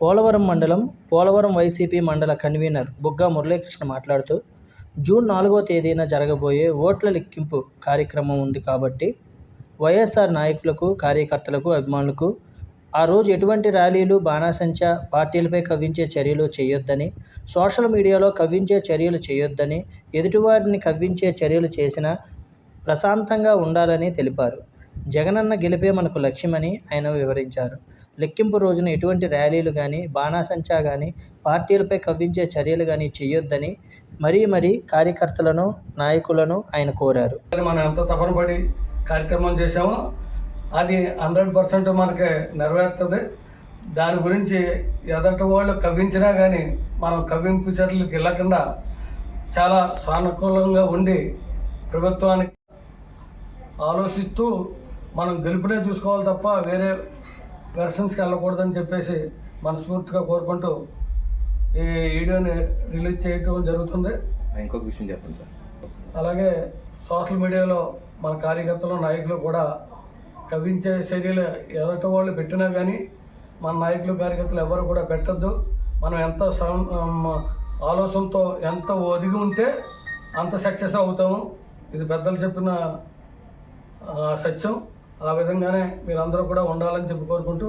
పోలవరం మండలం పోలవరం వైసీపీ మండల కన్వీనర్ బుగ్గా మురళీకృష్ణ మాట్లాడుతూ జూన్ నాలుగో తేదీన జరగబోయే ఓట్ల లెక్కింపు కార్యక్రమం ఉంది కాబట్టి వైఎస్ఆర్ నాయకులకు కార్యకర్తలకు అభిమానులకు ఆ రోజు ఎటువంటి ర్యాలీలు బాణాసంచా పార్టీలపై కవ్వించే చర్యలు చేయొద్దని సోషల్ మీడియాలో కవ్వించే చర్యలు చేయొద్దని ఎదుటివారిని కవ్వించే చర్యలు చేసినా ప్రశాంతంగా ఉండాలని తెలిపారు. జగనన్న గెలిపే మనకు లక్ష్యమని ఆయన వివరించారు. లెక్కింపు రోజున ఎటువంటి ర్యాలీలు కానీ బాణాసంచా కానీ పార్టీలపై కవ్వించే చర్యలు కానీ చేయొద్దని మరీ మరీ కార్యకర్తలను నాయకులను ఆయన కోరారు. కానీ మనం ఎంత తపన పడి కార్యక్రమం చేశామో అది హండ్రెడ్ పర్సెంట్ మనకి నెరవేరుతుంది. దాని గురించి ఎదటి వాళ్ళు కవ్వించినా కానీ మనం కవ్వింపు చర్యలకు వెళ్ళకుండా చాలా సానుకూలంగా ఉండి ప్రభుత్వానికి ఆలోచిస్తూ మనం గెలుపునే చూసుకోవాలి తప్ప వేరే వెర్షన్స్కి వెళ్ళకూడదని చెప్పేసి మనస్ఫూర్తిగా కోరుకుంటూ ఈ వీడియోని రిలీజ్ చేయటం జరుగుతుంది. ఇంకొక విషయం చెప్పండి సార్. అలాగే సోషల్ మీడియాలో మన కార్యకర్తలు నాయకులు కూడా కవించే చర్యలు ఎదటి వాళ్ళు పెట్టినా కానీ మన నాయకులు కార్యకర్తలు ఎవరు కూడా పెట్టద్దు. మనం ఎంత ఆలోచనతో ఎంత ఒదిగి ఉంటే అంత సక్సెస్ అవుతాము. ఇది పెద్దలు చెప్పిన సత్యం. ఆ విధంగానే మీరందరూ కూడా ఉండాలని చెప్పి కోరుకుంటూ